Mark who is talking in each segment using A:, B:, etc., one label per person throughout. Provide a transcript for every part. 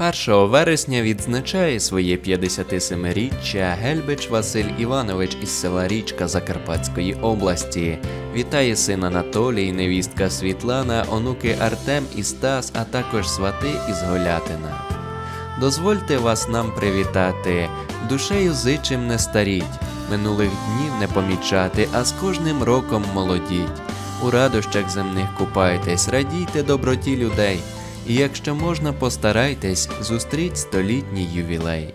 A: 1 вересня відзначає своє 57-річчя Гельбич Василь Іванович із села Річка Закарпатської області. Вітає син Анатолій, невістка Світлана, онуки Артем і Стас, а також свати із Голятина. Дозвольте вас нам привітати, душею зичим не старіть, минулих днів не помічати, а з кожним роком молодіть. У радощах земних купайтесь, радійте доброті людей, і якщо можна, постарайтесь зустріть столітній ювілей.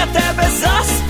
B: ми для